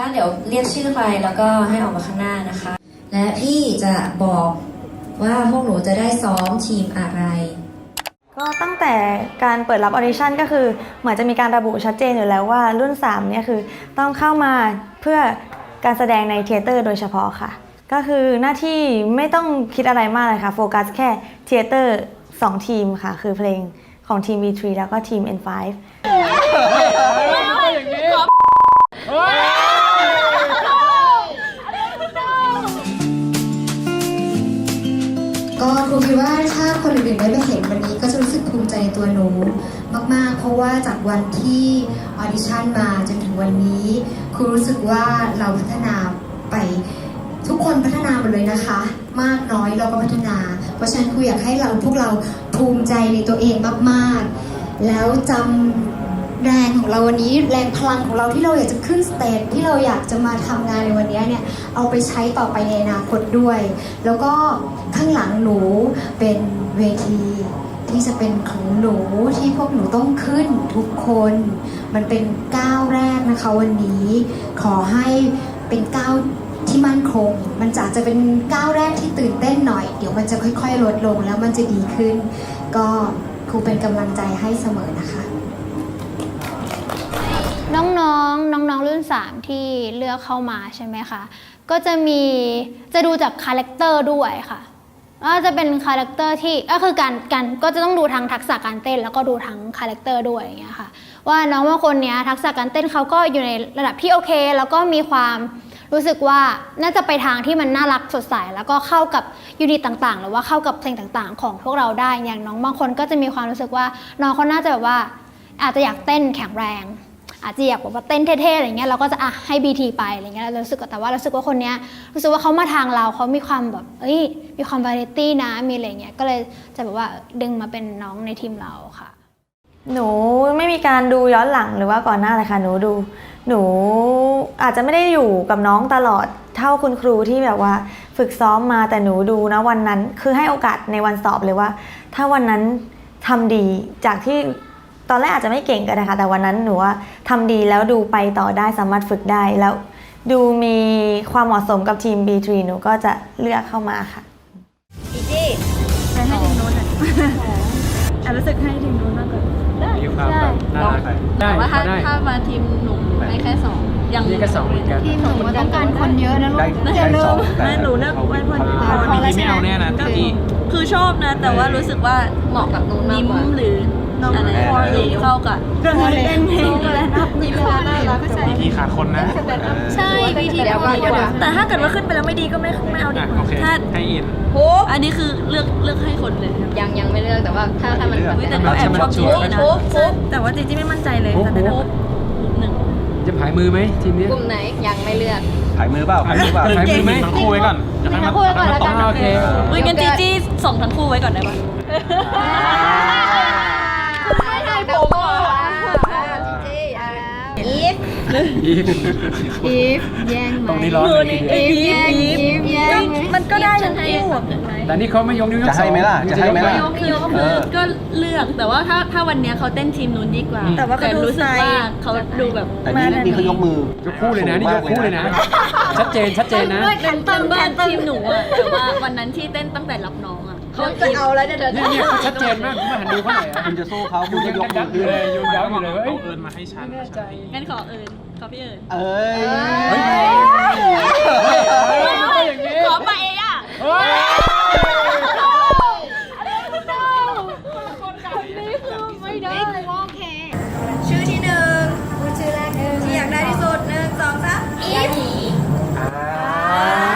คะเดี๋ยวเรียกชื่อไปแล้วก็ให้ออกมาข้างหน้านะคะ และพี่จะบอกว่าพวกหนูจะได้ซ้อมทีมอะไร ก็ตั้งแต่การเปิดรับออดิชั่นก็คือ เหมือนจะมีการระบุชัดเจนอยู่แล้วว่ารุ่น 3 เนี่ยคือต้องเข้ามาเพื่อการแสดงในเทเตอร์โดยเฉพาะค่ะ ก็คือหน้าที่ไม่ต้องคิดอะไรมากเลยค่ะโฟกัสแค่เทเตอร์2ทีมค่ะ คือเพลงของทีม V3 แล้วก็ทีม N5 วันนี้ก็จะรู้สึกภูมิใจในตัวหนูมาก ๆ เพราะว่าจากวันที่ออดิชั่นมาจนถึงวันนี้ครูรู้สึกว่าเราพัฒนาไปทุกคนพัฒนาหมดเลยนะคะ มากน้อยเราก็พัฒนา เพราะฉะนั้นครูอยากให้เราพวกเราภูมิใจในตัวเองมาก ๆ แล้วจำ แรงของเราวันนี้แรงพลังของเราที่เราอยากจะขึ้นสเตจที่เราอยากจะมาทำงานในวันนี้เนี่ยเอาไปใช้ต่อไปในอนาคตด้วย แล้วก็ข้างหลังหนูเป็นเวทีที่จะเป็นของหนูที่พวกหนูต้องขึ้นทุกคน มันเป็นก้าวแรกนะคะวันนี้ขอให้เป็นก้าวที่มั่นคง มันจะอาจจะเป็นก้าวแรกที่ตื่นเต้นหน่อย เดี๋ยวมันจะค่อย ๆ ลดลงแล้วมันจะดีขึ้น ก็ครูเป็นกำลังใจให้เสมอนะคะ น้องๆ น้องๆ รุ่น 3 ที่เลือกเข้ามาใช่ไหมคะ ก็จะมีจะดูจากคาแรคเตอร์ด้วยค่ะว่าจะเป็นคาแรคเตอร์ที่ก็คือการการก็จะต้องดูทั้งทักษะการเต้น แล้วก็ดูทั้งคาแรคเตอร์ด้วยอย่างเงี้ยค่ะว่าน้องบางคนเนี้ยทักษะการเต้นเขาก็อยู่ในระดับที่โอเค แล้วก็มีความรู้สึกว่าน่าจะไปทางที่มันน่ารักสดใสแล้วก็เข้ากับยูนิตต่างๆ หรือว่าเข้ากับเพลงต่างๆ ของพวกเราได้อย่างน้องบางคนก็จะมีความรู้สึกว่าน้องเขาน่าจะแบบว่าอาจจะอยากเต้นแข็งแรง อาจจะอยากแบบว่าเต้นเท่ๆอะไรเงี้ยเราก็จะอะให้ BT ไปอะไรเงี้ยเรารู้สึกแต่ว่ารู้สึกว่าคนเนี้ยรู้สึกว่าเขามาทางเราเขามีความแบบเอ้ยมีความวาไรตี้นะมีอะไรเงี้ยก็เลยจะแบบว่าดึงมาเป็นน้องในทีมเราค่ะ หนูไม่มีการดูย้อนหลังหรือว่าก่อนหน้าเลยค่ะหนูดู หนูอาจจะไม่ได้อยู่กับน้องตลอดเท่าคุณครูที่แบบว่าฝึกซ้อมมาแต่หนูดูนะวันนั้น คือให้โอกาสในวันสอบเลยว่า ถ้าวันนั้นทำดีจากที่ ตอนแรกอาจจะไม่เก่งก็ได้ค่ะ แต่วันนั้นหนูว่าทำดีแล้วดูไปต่อได้สามารถฝึกได้แล้วดูมีความเหมาะสมกับทีม B3 หนูก็จะเลือกเข้ามาค่ะให้ทีมนู้นอะแอบรู้สึกให้ทีมนู้นมากกว่ามีความแบบน่ารักได้แต่ว่าถ้าได้ถ้ามาทีมหนุ่มให้แค่สองยังนี่ก็สองเหมือนกันทีมหนุ่มมันต้องการคนเยอะนะลูกได้อย่าลืมได้สองแต่ไม่หนูเลือกไว้พอดีเขาพอแล้วไม่ใช่เอาไหมแน่นะก็ที่คือชอบนะ แต่ว่ารู้สึกว่าเหมาะกับนิ้มหรือ อะไรหรือเข้ากับเรื่องเต้นเพลงอะไรนะยิ้มน่ารักใช่พีทีขาดคนนะใช่วีทีเดียวกันแต่ถ้าเกิดว่าขึ้นไปแล้วไม่ดีก็ไม่ไม่เอาดีกว่าถ้าให้อินอันนี้คือเลือกเลือกให้คนเลยยังยังไม่เลือกแต่ว่าถ้าถ้ามันแต่ก็แอบชอบจีจีนะแต่ว่าจีจีไม่มั่นใจเลยแต่นั้นหนึ่งจะผายมือไหมทีมนี้กลุ่มไหนยังไม่เลือกถ่ายมือเปล่าถ่ายมือเปล่าผายมือไหมทั้งคู่ไว้ก่อนทั้งคู่ไว้ก่อนแล้วกันโอเคงั้นจีจี้ส่งทั้งคู่ไว้ก่อนได้ปะ ไม่ได้ผมอะจีอะอีฟ อีฟ อีฟแย่งไหมตรงนี้ร้อนเลยทีเดียวอีฟอีฟอีฟแย่งไหมมันก็ได้ทั้งคู่แต่นี่เขาไม่ยกนิ้วยกจะให้ไหมล่ะจะให้ไหมล่ะคือคือก็เลือกแต่ว่าถ้าถ้าวันเนี้ยเขาเต้นทีมนู้นดีกว่าแต่ว่าก็ดูรู้สึกไซส์ว่าเขาดูแบบแต่นี่นี่เขายกมือยกคู่เลยนะนี่ยกคู่เลยนะ ชัดเจนชัดเจนนะ เป็นต้นบ้านทีมหนูอะแต่ว่าวันนั้นที่เต้นตั้งแต่รับน้องอะ เขาจะเอาแล้วเนี่ยเธอเนี่ยเนี่ยเขาชัดเจนมากผมมาหันดูเขาหน่อยอะคุณจะสู้เขาคุยูณยัจะงยกมืยัอดอยู่ขึ้นเลยยูยัดอยู่เลยว่าเอ้ยเอิญมาให้ฉันไม่แน่ใจงั้นขอเอิญขอพี่เอิญเอ้ยเฮ้ยมันก็อย่างนี้ขอไปเองอะเฮ้ยชื่อที่หนึ่งพูดชื่อแรกที่อยากได้ที่สุดหนึ่งสองสามอีฟอ่า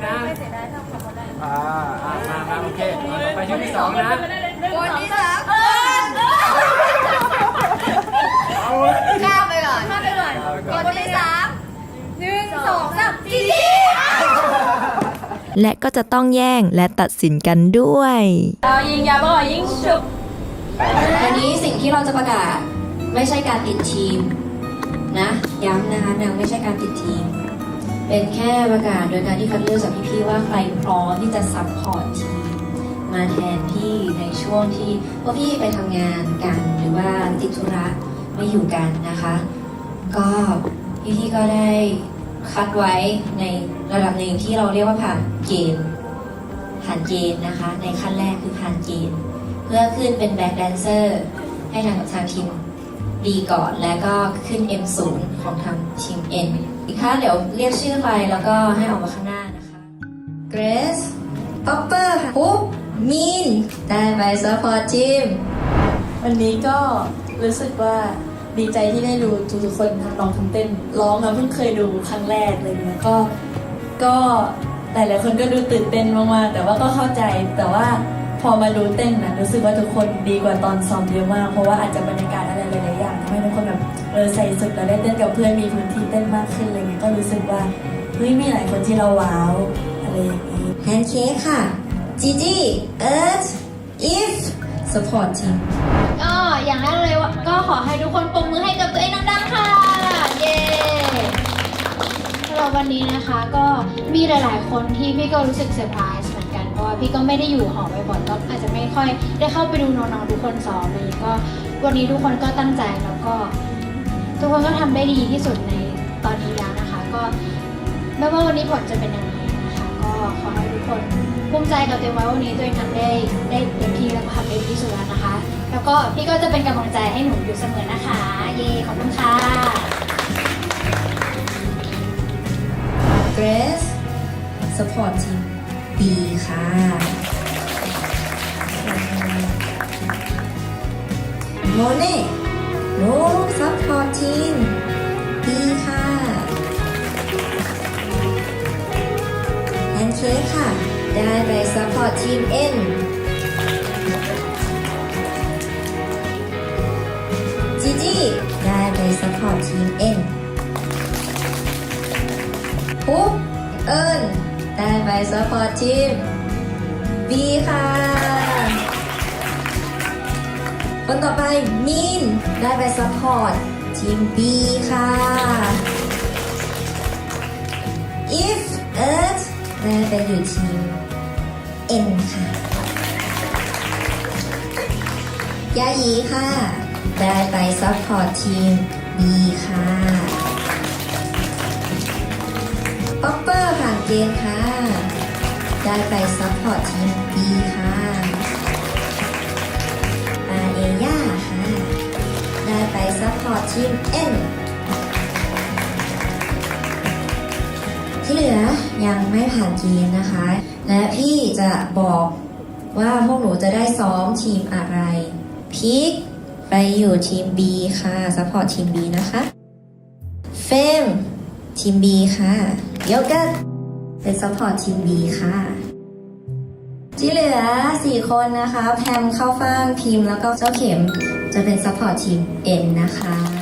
ไว้พร้อมกันนะอ่าอ่ามามาโอเคเอาต่อไปชื่อที่สองนะคนที่สามเอาเว้ยข้ามไปก่อนข้ามไปก่อนคนที่สามหนึ่งสองสามจีจีและก็จะต้องแย่งและตัดสินกันด้วยเอายิงยาบ่อยิงฉุบวันนี้สิ่งที่เราจะประกาศ ไม่ใช่การติดทีม นะ ย้ำนะคะนางไม่ใช่การติดทีม เป็นแค่ประกาศโดยการที่คัดเลือกจากพี่ๆว่าใครพร้อมที่จะซัพพอร์ตทีมมาแทนพี่ในช่วงที่พวกพี่ไปทำงานกัน หรือว่าติดธุระไม่อยู่กันนะคะ ก็พี่ๆก็ได้คัดไว้ในระดับหนึ่งที่เราเรียกว่าผ่านเกณฑ์ผ่านเกณฑ์นะคะ ในขั้นแรกคือผ่านเกณฑ์เพื่อขึ้นเป็นแบ็ k แดนเซอร์ให้ทางทางทีม B ก่อน แล้วก็ขึ้น M0 ของทางทีม N อีกท่านเดี๋ยวเรียกชื่อไปแล้วก็ให้ออกมาข้างหน้านะคะ Grace Popper ค่ะปุ๊บมีนได้ไป support ทีมวันนี้ก็รู้สึกว่าดีใจที่ได้ดูทุกๆคนทำร้องทำเต้นร้องอะเพิ่งเคยดูครั้งแรกเลยนะก็ก็หลายๆคนก็ดูตื่นเต้นมากๆแต่ว่าก็เข้าใจแต่ว่าพอมาดูเต้นนะรู้สึกว่าทุกคนดีกว่าตอนซ้อมเยอะมาก เพราะว่าอาจจะบรรยากาศอะไรหลายๆอย่างทำให้ทุกคนแบบ เออใส่สุดแล้วได้เต้นกับเพื่อนมีพื้นที่เต้นมากขึ้นอะไรเงี้ยก็รู้สึกว่าเฮ้ยมีหลายคนที่เราว้าวอะไรอย่างนี้แพนเค้กค่ะจีจี้เอิร์ธอีฟ support ทีมก็อย่างแรกเลยว่าก็ขอให้ทุกคนปรบมือให้กับตัวเองดังๆค่ะ เย้สำหรับวันนี้นะคะก็มีหลายๆคนที่พี่ก็รู้สึกเซอร์ไพรส์เหมือนกันเพราะว่าพี่ก็ไม่ได้อยู่หอบ่อยๆก็อาจจะไม่ค่อยได้เข้าไปดูน้องๆทุกคนซ้อมเลยก็วันนี้ทุกคนก็ตั้งใจแล้วก็ ทุกคนก็ทำได้ดีที่สุดในตอนนี้แล้วนะคะ ก็ไม่ว่าวันนี้ผลจะเป็นยังไงนะคะก็ขอให้ทุกคนภูมิใจกับตัวเองไว้ว่าวันนี้ตัวเองทำได้ได้เต็มที่แล้วก็ทำได้ดีที่สุดแล้วนะคะ แล้วก็พี่ก็จะเป็นกำลังใจให้หนูอยู่เสมอนะคะ เย้ขอบคุณค่ะ Grace support ทีม B ค่ะโมเน่ โน้ซัพพอร์ตทีมดีค่ะแอนเค้กค่ะ ได้ไปซัพพอร์ตทีมเอ็นจีจีได้ไปซัพพอร์ตทีมเอ็นปุ๊บเอิญได้ไปซัพพอร์ตทีมบีค่ะ คนต่อไปมีนได้ไป support ทีม B ค่ะ if earth ได้ไปอยู่ทีม N ค่ะยายีค่ะ ได้ไป support ทีม B ค่ะป๊อปเปอร์ผ่านเกณฑ์ค่ะ ได้ไปซัพพอร์ตทีม B ค่ะ ซัพพอร์ตทีม N ที่เหลือยังไม่ผ่านเกณฑ์นะคะ และพี่จะบอกว่าพวกหนูจะได้ซ้อมทีมอะไรพีคไปอยู่ทีม B ค่ะซัพพอร์ตทีม B นะคะเฟมทีม B ค่ะโยเกิร์ตเป็นซัพพอร์ตทีม B ค่ะ ที่เหลือ 4 คนนะคะ แพมเข้าฟ่างพิมพ์แล้วก็เจ้าเข็ม จะเป็นซัพพอร์ตทีมเอ็นนะคะ